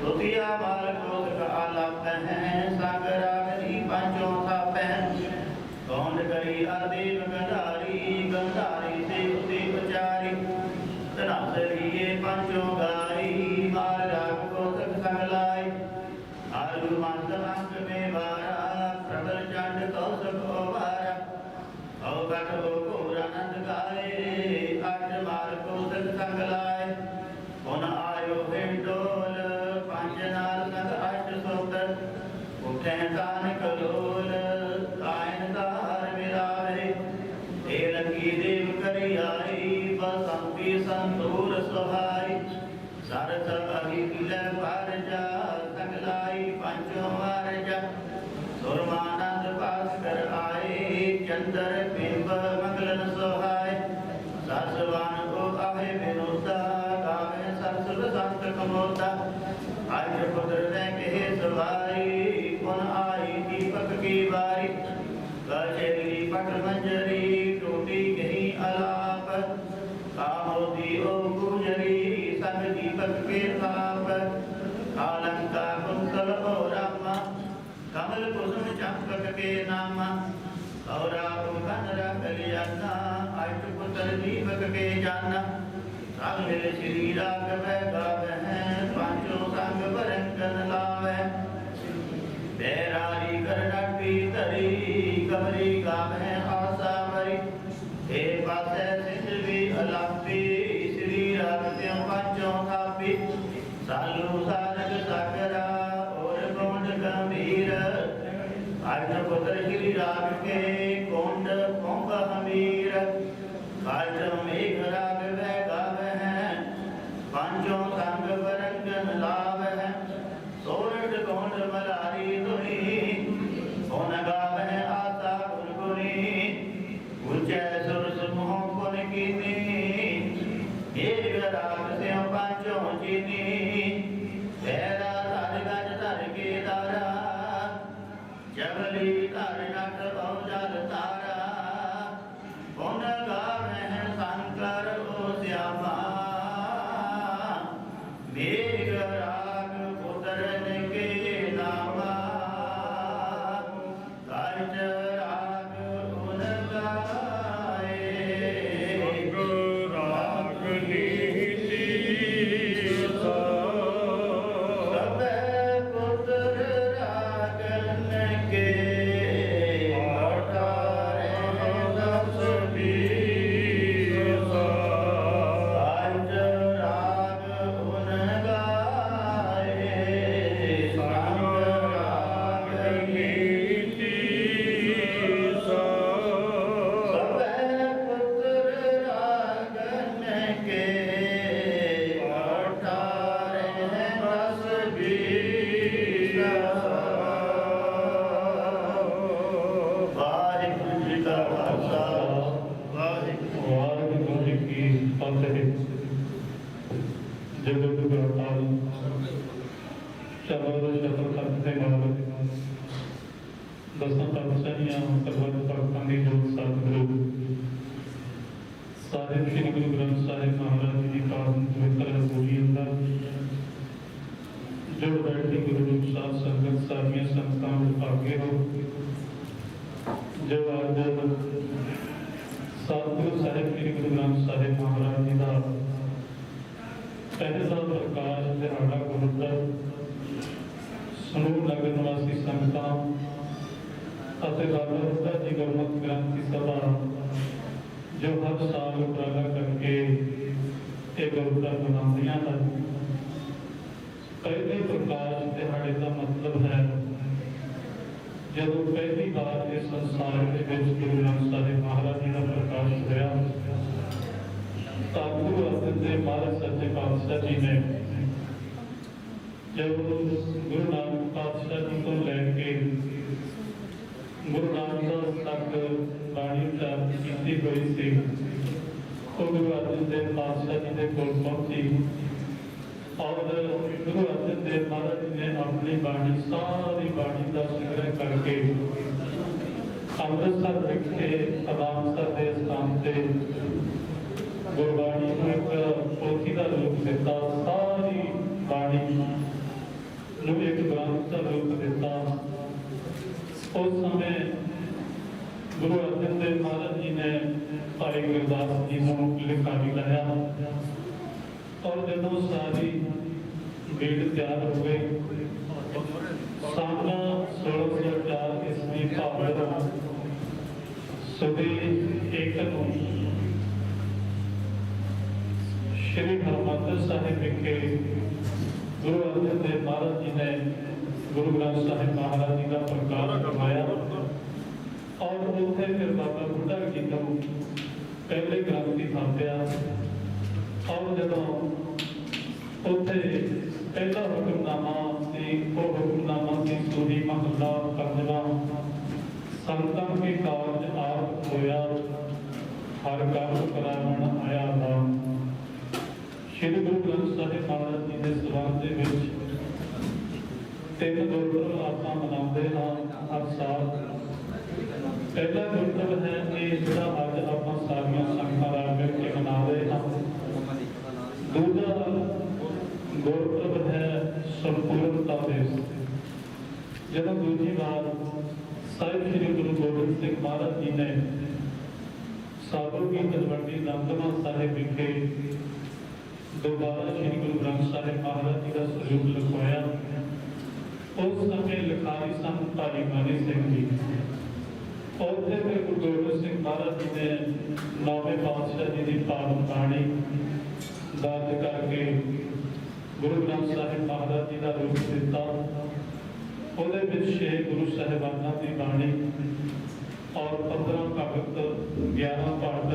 ਦੁਤੀਆ ਮਾਰ ਕ੍ਰੋਧ ਕਾ ਲਾਭ ਹੈ ਸਾਗਰਾਗਰੀ ਪੰਚੋਂ ਕਾ ਪਹਿਨ ਕੌਣ ਕਰੀ ਅਦੇਵ ਗੰਧਾਰੀ ਗੰਧਾਰੀ Hari ਧਰਮੀ ਸੰਤਾਂ ਵਿਭਾਗੇ ਹੋ ਜੋ ਅੱਜ ਸਤਿਗੁਰੂ ਸਾਹਿਬ, ਸ੍ਰੀ ਗੁਰੂ ਗ੍ਰੰਥ ਸਾਹਿਬ ਮਹਾਰਾਜ ਜੀ ਦਾ ਪਹਿਲਾ ਪ੍ਰਕਾਸ਼ ਦਿਹਾੜਾ ਗੁਰਦੁਆਰਾ ਸਰੂਪ ਨਗਰ ਨਿਵਾਸੀ ਸੰਤਾਂ ਅਤੇ ਬਾਬਾ ਬੁੱਢਾ ਜੀ ਗੁਰਮਤਿ ਗ੍ਰੰਥੀ ਸਭਾ ਜੋ ਹਰ ਸਾਲ ਉਪਰਾਲਾ ਕਰਕੇ ਇਹ ਗੁਰਦੁਆਰਾ ਬਣਾਉਂਦੀਆਂ ਹਨ। ਪਹਿਲੇ ਪ੍ਰਕਾਸ਼ ਦਿਹਾੜੇ ਦਾ ਮਤਲਬ ਹੈ ਜਦੋਂ ਪਹਿਲੀ ਵਾਰ ਇਸ ਸੰਸਾਰ ਦੇ ਵਿੱਚ ਗੁਰੂ ਨਾਨਕ ਸਾਹਿਬ ਮਹਾਰਾਜ ਜੀ ਦਾ ਪ੍ਰਕਾਸ਼ ਹੋਇਆ, ਤਾਂ ਗੁਰੂ ਅਰਜਨ ਦੇਵ ਮਹਾਰਾਜ ਸੱਚੇ ਪਾਤਸ਼ਾਹ ਜੀ ਨੇ ਜਦੋਂ ਗੁਰੂ ਨਾਨਕ ਪਾਤਸ਼ਾਹ ਜੀ ਤੋਂ ਲੈ ਕੇ ਗੁਰੂ ਨਾਨਕ ਤੱਕ ਬਾਣੀ ਉਚਾਰਨ ਕੀਤੀ ਹੋਈ ਸੀ, ਉਹ ਗੁਰੂ ਅਰਜਨ ਦੇਵ ਪਾਤਸ਼ਾਹ ਜੀ ਦੇ ਕੋਲ ਪਹੁੰਚੀ। ਔਰ ਗੁਰੂ ਅਰਜਨ ਦੇਵ ਮਹਾਰਾਜ ਜੀ ਨੇ ਆਪਣੀ ਬਾਣੀ, ਸਾਰੀ ਬਾਣੀ ਦਾ ਸੰਗ੍ਰਹਿ ਕਰਕੇ ਅੰਮ੍ਰਿਤਸਰ ਵਿਖੇ ਅਦਾਮਸਰ ਦੇ ਸਥਾਨ ਤੇ ਗੁਰਬਾਣੀ ਨੂੰ ਇੱਕ ਪੋਥੀ ਦਾ ਰੂਪ ਦਿੱਤਾ, ਸਾਰੀ ਬਾਣੀ ਨੂੰ ਇੱਕ ਗ੍ਰੰਥ ਦਾ ਰੂਪ ਦਿੱਤਾ। ਉਸ ਸਮੇਂ ਗੁਰੂ ਅਰਜਨ ਦੇਵ ਮਹਾਰਾਜ ਜੀ ਨੇ ਭਾਈ ਗੁਰਦਾਸ ਜੀ ਨੂੰ ਲਿਖਾ ਵੀ ਲਾਇਆ। ਔਰ ਜਦੋਂ ਸਾਰੀ ਬੀੜ ਤਿਆਰ ਹੋ ਗਈ ਸਾਹਮਣਾ 1604 ਈਸਵੀ ਭਾਦਰ ਸਦੀ ਇੱਕ ਨੂੰ ਸ਼੍ਰੀ ਹਰਿਮੰਦਰ ਸਾਹਿਬ ਵਿਖੇ ਗੁਰੂ ਅਰਜਨ ਦੇਵ ਮਹਾਰਾਜ ਜੀ ਨੇ ਗੁਰੂ ਗ੍ਰੰਥ ਸਾਹਿਬ ਮਹਾਰਾਜ ਜੀ ਦਾ ਪ੍ਰਕਾਸ਼ ਕਰਵਾਇਆ। ਔਰ ਉੱਥੇ ਫਿਰ ਬਾਬਾ ਬੁੱਢਾ ਜੀ ਨੂੰ ਪਹਿਲੇ ਗ੍ਰੰਥੀ ਥਾਪਿਆ ਔਰ ਜਦੋਂ ਉੱਥੇ ਪਹਿਲਾ ਹੁਕਮਨਾਮਾ ਸੀ, ਉਹ ਹੁਕਮਨਾਮਾ ਸੀ ਸੂਰੀ ਮਹੱਲਾ ਪੰਜਵਾਂ। ਸੰਤਾਂ ਕੇ ਕਾਰਜ ਆਪ ਹੋਇਆ, ਹਰ ਕੰਮ ਕਰਾਵਣ ਆਇਆ ਨਾਮ ਸ਼੍ਰੀ ਗੁਰੂ ਗ੍ਰੰਥ ਸਾਹਿਬ ਮਹਾਰਾਜ ਜੀ ਦੇ ਸਬੰਧ ਦੇ ਵਿੱਚ ਤਿੰਨ ਗੁਰਪੁਰਬ ਆਪਾਂ ਮਨਾਉਂਦੇ ਹਾਂ ਹਰ ਸਾਲ। ਪਹਿਲਾ ਗੁਰਪੁਰਬ ਹੈ ਇਹ ਜਿਹੜਾ ਅੱਜ ਆਪਾਂ ਸਾਰੀਆਂ ਸੰਗਤਾਂ ਰਲ ਮਿਲ ਕੇ ਮਨਾ ਰਹੇ ਹਾਂ ਦੂਜਾ ਗੁਰਪੁਰਬ ਹੈ ਸੰਪੂਰਨਤਾ ਦਿਵਸ ਜਦੋਂ ਦੂਜੀ ਵਾਰ ਸਾਹਿਬ ਸ੍ਰੀ ਗੁਰੂ ਗੋਬਿੰਦ ਸਿੰਘ ਮਹਾਰਾਜ ਜੀ ਨੇ ਸਾਬਰ ਕੀ ਤਲਵੰਡੀ ਦਮਦਮਾ ਸਾਹਿਬ ਵਿਖੇ ਦੁਬਾਰਾ ਸ੍ਰੀ ਗੁਰੂ ਗ੍ਰੰਥ ਸਾਹਿਬ ਮਹਾਰਾਜ ਜੀ ਦਾ ਸਰੂਪ ਲਿਖਵਾਇਆ। ਉਸ ਸਮੇਂ ਲਿਖਾਰੀ ਸਨ ਭਾਈ ਮਾਨੀ ਸਿੰਘ ਜੀ। ਉੱਥੇ ਫਿਰ ਗੁਰੂ ਗੋਬਿੰਦ ਸਿੰਘ ਮਹਾਰਾਜ ਜੀ ਨੇ ਨੌਵੇਂ ਪਾਤਸ਼ਾਹ ਜੀ ਦੀ ਪਾਵਨ ਬਾਣੀ ਦਰਜ ਕਰਕੇ ਗੁਰੂ ਗ੍ਰੰਥ ਸਾਹਿਬ ਮਹਾਰਾਜ ਜੀ ਦਾ ਰੂਪ ਦਿੱਤਾ। ਉਹਦੇ ਵਿੱਚ ਛੇ ਗੁਰੂ ਸਾਹਿਬਾਨਾਂ ਦੀ ਬਾਣੀ ਔਰ 15 ਭਗਤ 11 ਭਗਤ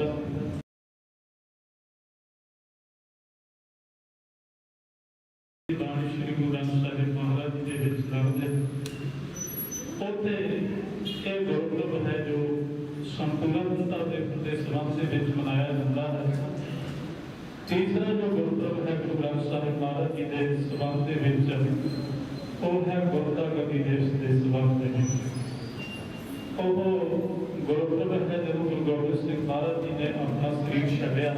ਦੀ ਬਾਣੀ ਸ੍ਰੀ ਗੁਰੂ ਗ੍ਰੰਥ ਸਾਹਿਬ ਮਹਾਰਾਜ ਜੀ ਦੇ ਵਿੱਚ ਦਰਜ ਹੈ। ਉੱਥੇ ਇਹ ਗੁਰਪੁਰਬ ਹੈ ਜੋ ਸੰਪੂਰਨਤਾ ਦੇ ਦੇ ਦੇ ਵਿੱਚ ਮਨਾਇਆ ਜਾਂਦਾ ਹੈ। ਤੀਸਰਾ ਜੋ ਗੁਰਪੁਰਬ ਹੈ ਗੁਰੂ ਗ੍ਰੰਥ ਸਾਹਿਬ ਮਹਾਰਾਜ ਜੀ ਦੇ ਸੰਬੰਧ ਦੇ ਵਿੱਚ, ਉਹ ਹੈ ਗੁਰਤਾ ਗਤੀ ਦਿਵਸ ਦੇ ਸੰਬੰਧ ਦੇ ਵਿੱਚ। ਉਹ ਗੁਰਪੁਰਬ ਹੈ ਜਦੋਂ ਗੁਰੂ ਗੋਬਿੰਦ ਸਿੰਘ ਮਹਾਰਾਜ ਜੀ ਨੇ ਆਪਣਾ ਸਰੀਰ ਛੱਡਿਆ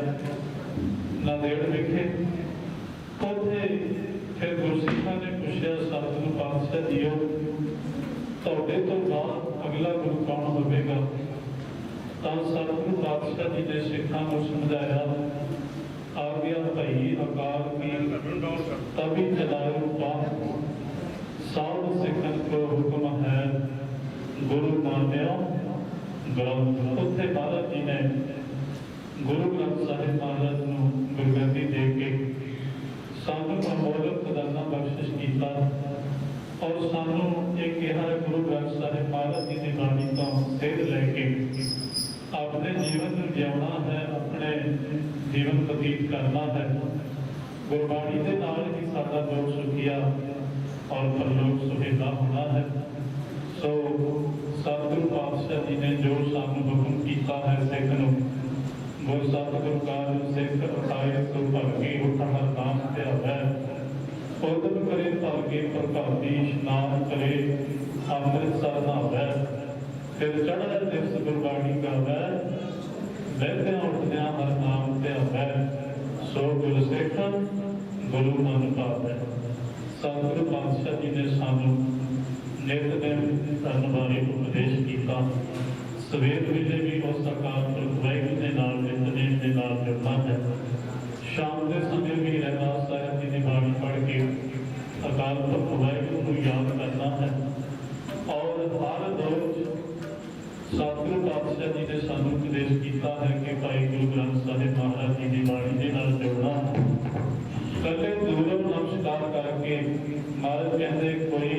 ਨਾਂਦੇੜ ਵਿਖੇ, ਉੱਥੇ ਫਿਰ ਗੁਰਸਿੱਖਾਂ ਨੇ ਪੁੱਛਿਆ, ਸਤਿਗੁਰੂ ਪਾਤਸ਼ਾਹ ਜੀਓ, ਤੁਹਾਡੇ ਤੋਂ ਬਾਅਦ ਅਗਲਾ ਗੁਰੂ ਕੌਣ ਹੋਵੇਗਾ? ਤਾਂ ਸਤਿਗੁਰੂ ਪਾਤਸ਼ਾਹ ਜੀ ਨੇ ਸਿੱਖਾਂ ਨੂੰ ਸਮਝਾਇਆ ਆ ਗਿਆ ਭਈ ਅਕਾਲ ਕੀ ਤਬੀ ਚਲਾਇਓ ਪਾਪ ਸਾਧ ਸਿੱਖਨ ਕੋ ਹੁਕਮ ਹੈ, ਗੁਰੂ ਮਾਨਿਆ ਉੱਥੇ ਮਹਾਰਾਜ ਜੀ ਨੇ ਗੁਰੂ ਗ੍ਰੰਥ ਸਾਹਿਬ ਮਹਾਰਾਜ ਨੂੰ ਗੁਰਗੱਦੀ ਦੇ ਕੇ ਸਾਨੂੰ ਅਮੋਲਕ ਖਜ਼ਾਨਾ ਬਖਸ਼ਿਸ਼ ਕੀਤਾ ਔਰ ਸਾਨੂੰ ਇਹ ਕਿਹਾ, ਗੁਰੂ ਗ੍ਰੰਥ ਸਾਹਿਬ ਮਹਾਰਾਜ ਜੀ ਦੀ ਬਾਣੀ ਤੋਂ ਸੇਧ ਲੈ ਕੇ ਆਪਣੇ ਜੀਵਨ ਨੂੰ ਜਿਉਣਾ ਹੈ। ਜੀਵਨ ਬਤੀਤ ਕਰਨਾ ਹੈ। ਗੁਰਬਾਣੀ ਦੇ ਨਾਲ ਹੀ ਸਾਡਾ ਲੋਕ ਸੁਖੀਆ ਔਰ ਪਰਲੋਕ ਸੁਹੇਲਾ ਹੋਣਾ ਹੈ। ਸੋ ਸਤਿਗੁਰੂ ਪਾਤਸ਼ਾਹ ਜੀ ਨੇ ਜੋ ਸਾਨੂੰ ਹੁਕਮ ਕੀਤਾ ਹੈ ਸਿੱਖ ਨੂੰ ਗੁਰ ਸਤਿਗੁਰੂ ਕਾਜ ਸਿੱਖ ਅਖਾਇ ਤੋਂ ਭਗਤੀ ਉਠਣ ਨਾਮ ਤੇ ਆਵੈ। ਉਦਮ ਕਰੇ ਭਾਗੇ ਪ੍ਰਭਾਤੀ ਇਸ਼ਨਾਨ ਕਰੇ ਅੰਮ੍ਰਿਤ ਸਰਨਾਵੈ ਫਿਰ ਚੜ੍ਹਦਾ ਦਿਵਸ ਗੁਰਬਾਣੀ ਗਾਵੈ। ਬੈਠਿਆਂ ਉੱਠਦਿਆਂ ਹਰ ਨਾਮ ਤੇ ਆਵੈ ਸੋ ਗੁਰ ਸਿੱਖ ਗੁਰੂ ਮਨ ਭਾਵੈ ਸਤਿਗੁਰੂ ਪਾਤਸ਼ਾਹ ਜੀ ਨੇ ਸਾਨੂੰ ਨਿਤ ਧੰਨ ਬਾਰੇ ਉਪਦੇਸ਼ ਕੀਤਾ ਸਵੇਰ ਵੇਲੇ ਵੀ ਉਸ ਅਕਾਲ ਪੁਰਖ ਵਾਹਿਗੁਰੂ ਦੇ ਨਾਲ ਨਿਤਨੇਮ ਦੇ ਨਾਲ ਜੁੜਨਾ ਹੈ ਸ਼ਾਮ ਦੇ ਸਮੇਂ ਵੀ ਰਹਿਰਾਸ ਸਾਹਿਬ ਜੀ ਦੀ ਬਾਣੀ ਪੜ੍ਹ ਕੇ ਅਕਾਲ ਪੁਰਖ ਵਾਹਿਗੁਰੂ ਨੂੰ ਯਾਦ ਕਰਨਾ ਹੈ ਔਰ ਹਰ ਰੋਜ਼ ਸਤਿਗੁਰੂ ਪਾਤਸ਼ਾਹ ਜੀ ਨੇ ਸਾਨੂੰ ਉਪਦੇਸ਼ ਕੀਤਾ ਹੈ ਕਿ ਭਾਈ ਗੁਰੂ ਗ੍ਰੰਥ ਸਾਹਿਬ ਮਹਾਰਾਜ ਜੀ ਦੀ ਬਾਣੀ ਦੇ ਨਾਲ ਜੁੜਨਾ। ਹੈ ਦੂਰੋਂ ਨਮਸਕਾਰ ਕਰਕੇ ਮਹਾਰਾਜ ਕਹਿੰਦੇ, ਕੋਈ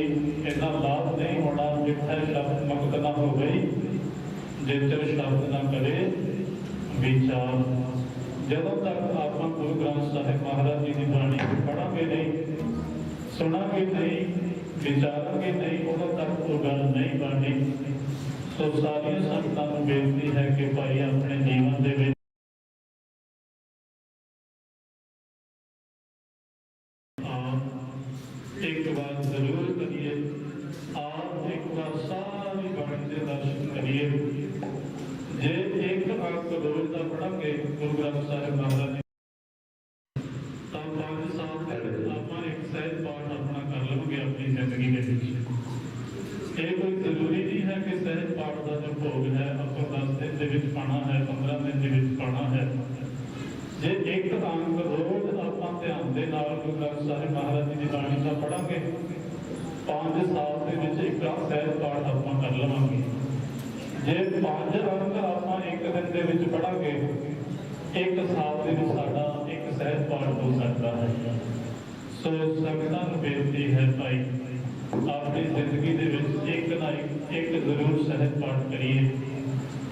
ਇੰਨਾ ਲਾਭ ਨਹੀਂ ਹੋਣਾ ਜਿੱਥੇ ਸ਼ਬਦ ਮੁਕਤ ਨਾ ਹੋਵੇ ਜਿੱਥੇ ਸ਼ਬਦ ਨਾ ਕਰੇ, ਵਿਚਾਰ ਜਦੋਂ ਤੱਕ ਆਪਾਂ ਗੁਰੂ ਗ੍ਰੰਥ ਸਾਹਿਬ ਮਹਾਰਾਜ ਜੀ ਦੀ ਬਾਣੀ ਪੜਾਂਗੇ ਨਹੀਂ, ਸੁਣਾਂਗੇ ਨਹੀਂ, ਵਿਚਾਰਾਂਗੇ ਨਹੀਂ, ਉਦੋਂ ਤੱਕ ਉਹ ਗੱਲ ਨਹੀਂ ਬਣਨੀ ਸੋ ਸਾਰੀਆਂ ਸੰਗਤਾਂ ਨੂੰ ਬੇਨਤੀ ਹੈ ਕਿ ਭਾਈ ਆਪਣੇ ਜੀਵਨ ਦੇ ਵਿੱਚ ਇੱਕ ਵਾਰ ਜ਼ਰੂਰ ਕਰੀਏ, ਆਪ ਇੱਕ ਵਾਰ ਸਾਰੀ ਬਾਣੀ ਦੇ ਦਰਸ਼ਨ ਕਰੀਏ। ਜੇ ਇੱਕ ਅੰਕ ਰੋਜ਼ ਦਾ ਪੜਾਂਗੇ ਗੁਰੂ ਗ੍ਰੰਥ ਸਾਹਿਬ ਮਹਾਰਾਜ ਦਿਨ ਦੇ ਵਿੱਚ ਪਾਣਾ ਹੈ 15 ਦਿਨ ਦੇ ਵਿੱਚ ਪਾਣਾ ਹੈ। ਜੇ ਇੱਕ ਅੰਕ ਰੋਜ਼ ਆਪਾਂ ਧਿਆਨ ਦੇ ਨਾਲ ਗੁਰੂ ਗ੍ਰੰਥ ਸਾਹਿਬ ਮਹਾਰਾਜ ਜੀ ਦੀ ਬਾਣੀ ਦਾ ਪੜਾਂਗੇ ਪੰਜ ਸਾਲ ਦੇ ਵਿੱਚ ਇੱਕ ਸਹਿਜ ਪਾਠ ਆਪਾਂ ਕਰ ਲਵਾਂਗੇ। ਜੇ ਪੰਜ ਅੰਕ ਆਪਾਂ ਇੱਕ ਦਿਨ ਦੇ ਵਿੱਚ ਪੜਾਂਗੇ ਇੱਕ ਸਾਲ ਦੇ ਵਿੱਚ ਸਾਡਾ ਇੱਕ ਸਹਿਜ ਪਾਠ ਹੋ ਸਕਦਾ ਹੈ। ਸੋ ਸੰਗਤਾਂ ਨੂੰ ਬੇਨਤੀ ਹੈ ਭਾਈ, ਆਪਣੀ ਜ਼ਿੰਦਗੀ ਦੇ ਵਿੱਚ ਇੱਕ ਨਾ ਇੱਕ ਜ਼ਰੂਰ ਸਹਿਜ ਪਾਠ ਕਰੀਏ।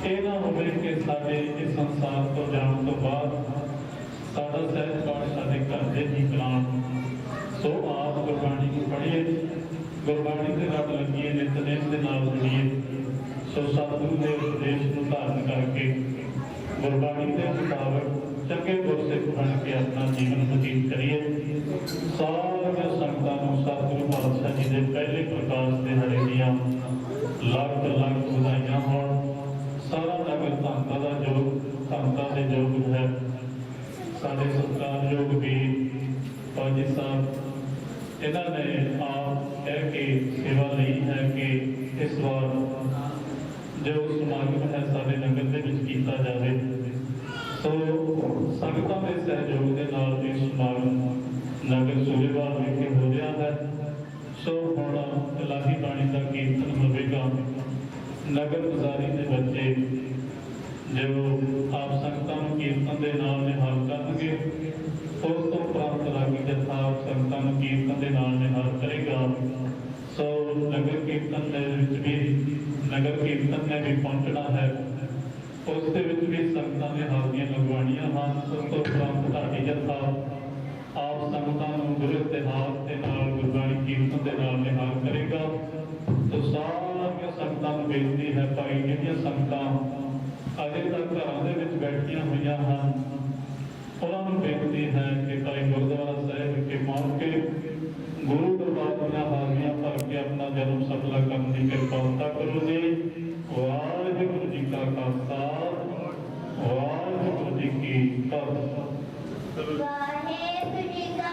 ਇਹ ਨਾ ਹੋਵੇ ਕਿ ਸਾਡੇ ਇਸ ਸੰਸਾਰ ਤੋਂ ਜਾਣ ਤੋਂ ਬਾਅਦ ਸਾਡਾ ਸਹਿਜ ਪਾਠ ਸਾਡੇ ਘਰ ਦੇ ਹੀ ਕਲਾਮ ਸੋ ਆਪ ਗੁਰਬਾਣੀ ਨੂੰ ਪੜ੍ਹੀਏ, ਗੁਰਬਾਣੀ ਦੇ ਨਾਲ ਲੱਗੀਏ, ਨਿਤਨੇਮ ਦੇ ਨਾਲ ਜੁੜੀਏ, ਸੋ ਸਤਿਗੁਰੂ ਦੇ ਉਪਦੇਸ਼ ਨੂੰ ਧਾਰਨ ਕਰਕੇ ਗੁਰਬਾਣੀ ਦੇ ਮੁਤਾਬਕ ਚੰਗੇ ਗੁਰਸਿੱਖ ਬਣ ਕੇ ਆਪਣਾ ਜੀਵਨ ਬਤੀਤ ਕਰੀਏ। ਸਾਰੀਆਂ ਸੰਗਤਾਂ ਨੂੰ ਸਤਿਗੁਰੂ ਪਾਤਸ਼ਾਹ ਜੀ ਦੇ ਪਹਿਲੇ ਪ੍ਰਕਾਸ਼ ਦੇ ਹੜੇ ਦੀਆਂ ਲੱਖ ਲੱਖ ਵਧਾਈਆਂ ਹੋਣ। ਇਹਨਾਂ ਨੇ ਆਪ ਕਹਿ ਕੇ ਸੇਵਾ ਲਈ ਹੈ ਕਿ ਇਸ ਵਾਰ ਜੋ ਸਮਾਗਮ ਹੈ ਸਾਡੇ ਨਗਰ ਦੇ ਵਿੱਚ ਕੀਤਾ ਜਾਵੇ। ਸੋ ਸੰਗਤਾਂ ਦੇ ਸਹਿਯੋਗ ਦੇ ਨਾਲ ਇਹ ਸਮਾਗਮ ਨਗਰ ਸੂਬੇਵਾਰ ਵਿਖੇ ਹੋ ਰਿਹਾ ਹੈ। ਸੋ ਹੁਣ ਇਲਾਹੀ ਬਾਣੀ ਦਾ ਕੀਰਤਨ ਹੋਵੇਗਾ। ਨਗਰ ਗੁਜ਼ਾਰੀ ਦੇ ਬੱਚੇ ਜੋ ਆਪ ਸੰਗਤਾਂ ਨੂੰ ਕੀਰਤਨ ਦੇ ਨਾਲ ਨਿਹਾਲ ਕਰਨਗੇ ਪ੍ਰਾਪਤ ਰਾਗੀ ਜਥਾ ਆਪ ਸੰਗਤਾਂ ਨੂੰ ਕੀਰਤਨ ਦੇ ਨਾਲ ਨਿਹਾਲ ਕਰੇਗਾ। ਸੋ ਨਗਰ ਕੀਰਤਨ ਦੇ ਵਿੱਚ ਵੀ, ਨਗਰ ਕੀਰਤਨ ਨੇ ਵੀ ਪਹੁੰਚਣਾ ਹੈ। ਉਸ ਦੇ ਵਿੱਚ ਵੀ ਸੰਗਤਾਂ ਨੇ ਹਾਜ਼ਰੀਆਂ ਲਗਵਾਉਣੀਆਂ ਹਨ। ਉਸ ਤੋਂ ਪ੍ਰਾਪਤ ਢਾਡੀ ਜਥਾ ਆਪ ਸੰਗਤਾਂ ਨੂੰ ਗੁਰੂ ਇਤਿਹਾਸ ਦੇ ਨਾਲ, ਗੁਰਬਾਣੀ ਕੀਰਤਨ ਦੇ ਨਾਲ ਨਿਹਾਲ ਕਰੇਗਾ। ਤੋ ਸਾਰੀਆਂ ਸੰਗਤਾਂ ਨੂੰ ਬੇਨਤੀ ਹੈ ਭਾਈ, ਜਿਹੜੀਆਂ ਸੰਗਤਾਂ ਅਜੇ ਤੱਕ ਘਰਾਂ ਦੇ ਵਿੱਚ ਬੈਠੀਆਂ ਹੋਈਆਂ ਹਨ ਉਹਨਾਂ ਨੂੰ ਬੇਨਤੀ ਹੈ ਕਿ ਭਾਈ ਗੁਰਦੁਆਰਾ ਸਾਹਿਬ ਵਿਖੇ ਪਹੁੰਚ ਗੁਰੂ ਦਰਬਾਰ ਦੀਆਂ ਹਾਜ਼ਰੀਆਂ ਭਰ ਕੇ ਆਪਣਾ ਜਨਮ ਸਫਲਾ ਕਰਨ ਦੀ ਕਿਰਪਾਲਤਾ ਕਰੋ ਜੀ। ਵਾਹਿਗੁਰੂ ਜੀ ਕਾ ਖਾਲਸਾ, ਵਾਹਿਗੁਰੂ ਜੀ ਕੀ ਫਤਿਹ। ਵਾਹਿਗੁਰੂ ਜੀ ਕਾ